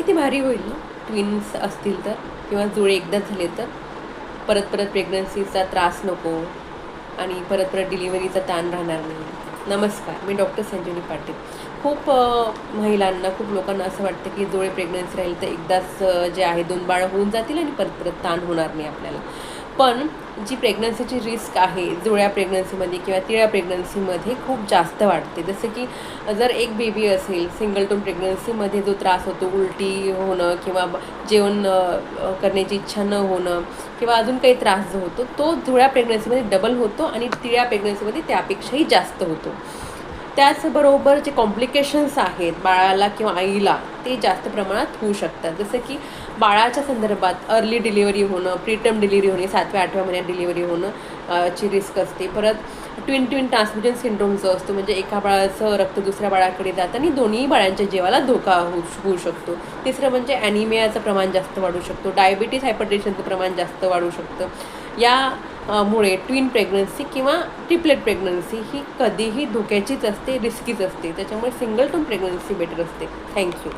किती भारी होईल ना? ट्विन्स असतील तर किंवा जुळे एकदा झाले तर. परत परत प्रेग्नन्सीचा त्रास नको. आणि परत परत डिलिव्हरीचा ताण राहणार नाही. नमस्कार मी डॉक्टर संजीवनी पाटील. खूप महिलांना खूप लोकांना असं वाटतं की जुळे प्रेग्नन्सी राहील तर एकदाच जे आहे दोन बाळं होऊन जातील आणि परत परत ताण होणार नाही आपल्याला. पण जी प्रेग्नन्सीची रिस्क आहे जुळ्या प्रेग्नन्सीमध्ये किंवा तिळ्या प्रेग्नन्सीमध्ये खूप जास्त वाटते जसं की जर एक बेबी असेल सिंगल टोन प्रेग्नन्सीमध्ये जो त्रास होतो उलटी होणं किंवा जेवण करण्याची इच्छा न होणं किंवा अजून काही त्रास जो होतो तो जुळ्या प्रेग्नन्सीमध्ये डबल होतो आणि तिळ्या प्रेग्नन्सीमध्ये त्यापेक्षाही जास्त होतो. त्याचबरोबर जे कॉम्प्लिकेशन्स आहेत बाळाला किंवा आईला ते जास्त प्रमाणात होऊ शकतात. जसं की बाळाच्या संदर्भात अर्ली डिलिव्हरी होणं प्रीटर्म डिलिव्हरी होणे सातव्या आठव्या महिन्यात डिलिव्हरी होणं ची रिस्क असते. परत ट्विन ट्विन ट्रान्समिशन सिंड्रोम जो असतो म्हणजे एका बाळाचं रक्त दुसऱ्या बाळाकडे जातं आणि दोन्ही बाळांच्या जीवाला धोका होऊ होऊ शकतो. तिसरं म्हणजे ॲनिमियाचं प्रमाण जास्त वाढू शकतो. डायबिटीस हायपरटेन्शनचं प्रमाण जास्त वाढू शकतं. या मुळे ट्विन प्रेग्नन्सी किंवा ट्रिपलेट प्रेग्नन्सी ही कधीही धोक्याचीच असते रिस्कीच असते. त्याच्यामुळे सिंगल टूम प्रेग्नन्सी बेटर असते. Thank you